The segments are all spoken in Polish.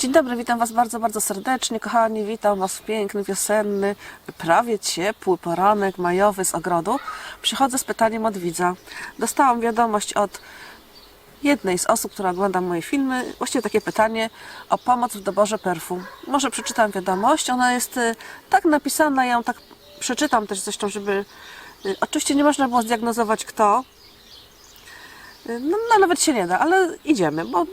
Dzień dobry, witam Was bardzo, bardzo serdecznie, kochani. Witam Was w piękny, wiosenny, prawie ciepły poranek majowy z ogrodu. Przychodzę z pytaniem od widza. Dostałam wiadomość od jednej z osób, która ogląda moje filmy, właściwie takie pytanie o pomoc w doborze perfum. Może przeczytam wiadomość, ona jest y, tak napisana, ja ją tak przeczytam też zresztą, żeby... y, Oczywiście nie można było zdiagnozować kto, no, no nawet się nie da, ale idziemy, bo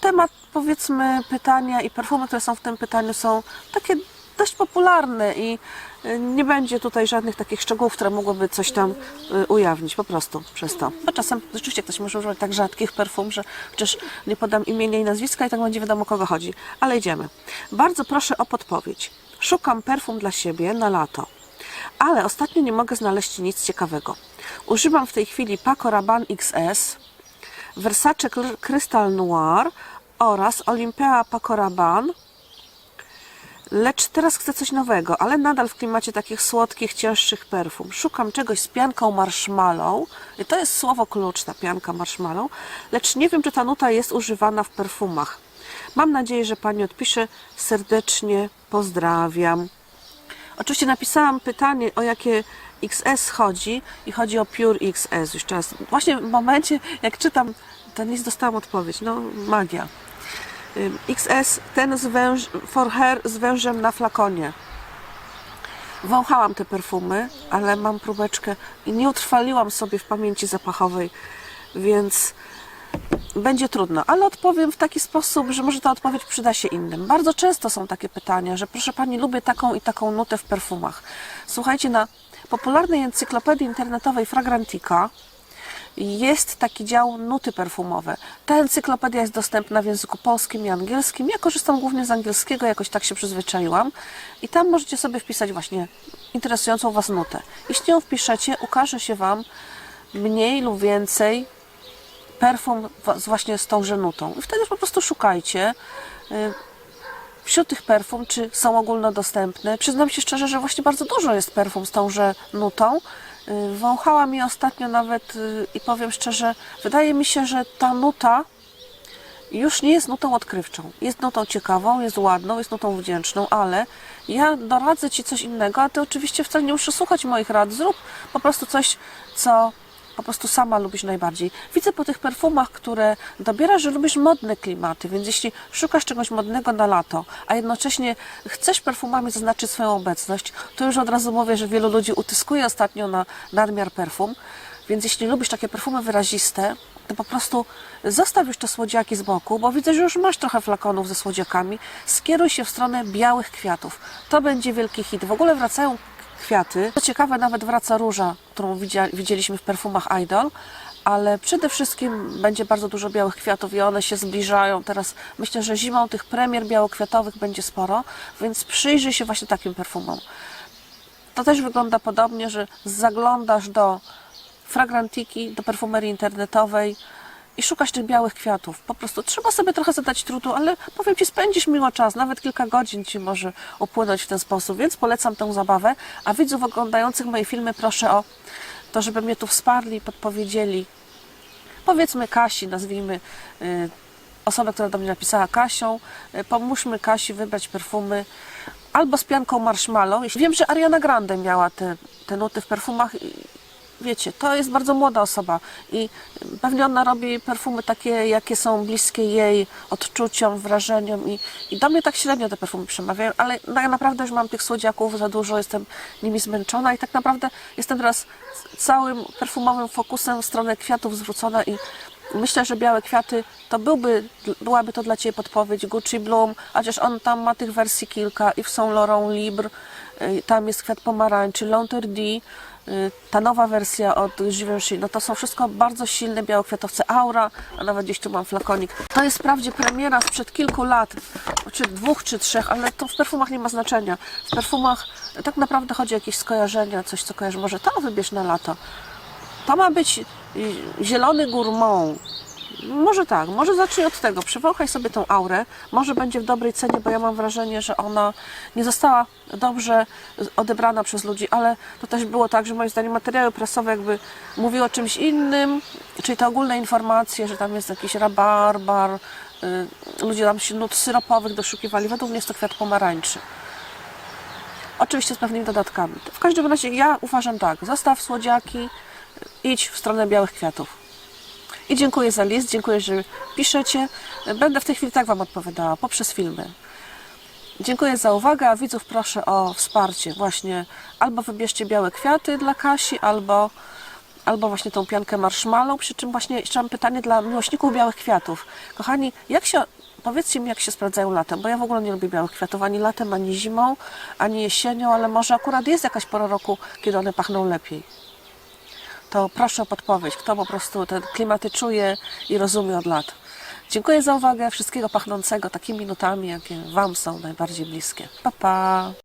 temat powiedzmy pytania i perfumy, które są w tym pytaniu są takie dość popularne i y, nie będzie tutaj żadnych takich szczegółów, które mogłyby coś tam y, ujawnić po prostu przez to. Bo czasem rzeczywiście ktoś może używać tak rzadkich perfum, że przecież nie podam imienia i nazwiska i tak będzie wiadomo o kogo chodzi. Ale idziemy. Bardzo proszę o podpowiedź. Szukam perfum dla siebie na lato. Ale ostatnio nie mogę znaleźć nic ciekawego. Używam w tej chwili Paco Rabanne XS, Versace Crystal Noir oraz Olympia Paco Rabanne. Lecz teraz chcę coś nowego, ale nadal w klimacie takich słodkich, cięższych perfum. Szukam czegoś z pianką marshmallow. I to jest słowo klucz, ta pianka marshmallow. Lecz nie wiem, czy ta nuta jest używana w perfumach. Mam nadzieję, że Pani odpisze. Serdecznie pozdrawiam. Oczywiście napisałam pytanie, o jakie XS chodzi i chodzi o Pure XS już czas. Właśnie w momencie, jak czytam ten list, dostałam odpowiedź. No, magia. XS, ten z węż, for hair z wężem na flakonie. Wąchałam te perfumy, ale mam próbeczkę i nie utrwaliłam sobie w pamięci zapachowej, więc będzie trudno, ale odpowiem w taki sposób, że może ta odpowiedź przyda się innym. Bardzo często są takie pytania, że proszę Pani, lubię taką i taką nutę w perfumach. Słuchajcie, na popularnej encyklopedii internetowej Fragrantica jest taki dział nuty perfumowe. Ta encyklopedia jest dostępna w języku polskim i angielskim. Ja korzystam głównie z angielskiego, jakoś tak się przyzwyczaiłam. I tam możecie sobie wpisać właśnie interesującą Was nutę. Jeśli ją wpiszecie, ukaże się Wam mniej lub więcej perfum właśnie z tą nutą. I wtedy po prostu szukajcie y, wśród tych perfum, czy są ogólnodostępne. Przyznam się szczerze, że właśnie bardzo dużo jest perfum z tąże nutą. Y, Wąchałam je ostatnio nawet y, i powiem szczerze, wydaje mi się, że ta nuta już nie jest nutą odkrywczą. Jest nutą ciekawą, jest ładną, jest nutą wdzięczną, ale ja doradzę Ci coś innego, a Ty oczywiście wcale nie musisz słuchać moich rad. Zrób po prostu coś, co po prostu sama lubisz najbardziej. Widzę po tych perfumach, które dobierasz, że lubisz modne klimaty, więc jeśli szukasz czegoś modnego na lato, a jednocześnie chcesz perfumami zaznaczyć swoją obecność, to już od razu mówię, że wielu ludzi utyskuje ostatnio na nadmiar perfum, więc jeśli lubisz takie perfumy wyraziste, to po prostu zostaw już te słodziaki z boku, bo widzę, że już masz trochę flakonów ze słodziakami. Skieruj się w stronę białych kwiatów. To będzie wielki hit. W ogóle wracają kwiaty. Co ciekawe, nawet wraca róża, którą widzieliśmy w perfumach Idol, ale przede wszystkim będzie bardzo dużo białych kwiatów i one się zbliżają. Teraz myślę, że zimą tych premier białokwiatowych będzie sporo, więc przyjrzyj się właśnie takim perfumom. To też wygląda podobnie, że zaglądasz do fragrantiki, do perfumerii internetowej i szukasz tych białych kwiatów. Po prostu trzeba sobie trochę zadać trudu, ale powiem Ci, spędzisz miło czas, nawet kilka godzin Ci może upłynąć w ten sposób, więc polecam tę zabawę. A widzów oglądających moje filmy proszę o to, żeby mnie tu wsparli, podpowiedzieli. Powiedzmy Kasi, nazwijmy y, osobę, która do mnie napisała Kasią. Y, pomóżmy Kasi wybrać perfumy albo z pianką marshmallow. Wiem, że Ariana Grande miała te, te nuty w perfumach. Wiecie, to jest bardzo młoda osoba i pewnie ona robi perfumy takie, jakie są bliskie jej odczuciom, wrażeniom i, i do mnie tak średnio te perfumy przemawiają, ale na, naprawdę już mam tych słodziaków za dużo, jestem nimi zmęczona i tak naprawdę jestem teraz całym perfumowym fokusem w stronę kwiatów zwrócona i Myślę, że białe kwiaty to byłby, byłaby to dla Ciebie podpowiedź. Gucci Bloom, chociaż on tam ma tych wersji kilka w Saint Laurent Libre, tam jest kwiat pomarańczy, L'Interdit, y, ta nowa wersja od Givenchy, no to są wszystko bardzo silne białokwiatowce. Aura, a nawet gdzieś tu mam flakonik. To jest wprawdzie premiera sprzed kilku lat, czy dwóch, czy trzech, ale to w perfumach nie ma znaczenia. W perfumach tak naprawdę chodzi o jakieś skojarzenia, coś co kojarzy. Może to wybierz na lato. To ma być y, zielony gourmand. Może tak, może zacznij od tego. Przywąchaj sobie tą aurę. Może będzie w dobrej cenie, bo ja mam wrażenie, że ona nie została dobrze odebrana przez ludzi, ale to też było tak, że moim zdaniem materiały prasowe jakby mówiły o czymś innym, czyli te ogólne informacje, że tam jest jakiś rabarbar, y, ludzie tam się nut syropowych doszukiwali. Według mnie jest to kwiat pomarańczy. Oczywiście z pewnymi dodatkami. W każdym razie ja uważam tak, zostaw słodziaki, idź w stronę białych kwiatów. I dziękuję za list, dziękuję, że piszecie. Będę w tej chwili tak Wam odpowiadała poprzez filmy. Dziękuję za uwagę, a widzów proszę o wsparcie. Właśnie albo wybierzcie białe kwiaty dla Kasi, albo, albo właśnie tą piankę marshmallow. Przy czym właśnie jeszcze mam pytanie dla miłośników białych kwiatów. Kochani, jak się, powiedzcie mi, jak się sprawdzają latem, bo ja w ogóle nie lubię białych kwiatów ani latem, ani zimą, ani jesienią, ale może akurat jest jakaś pora roku, kiedy one pachną lepiej. To proszę o podpowiedź, kto po prostu te klimaty czuje i rozumie od lat. Dziękuję za uwagę. Wszystkiego pachnącego takimi nutami, jakie Wam są najbardziej bliskie. Pa, pa!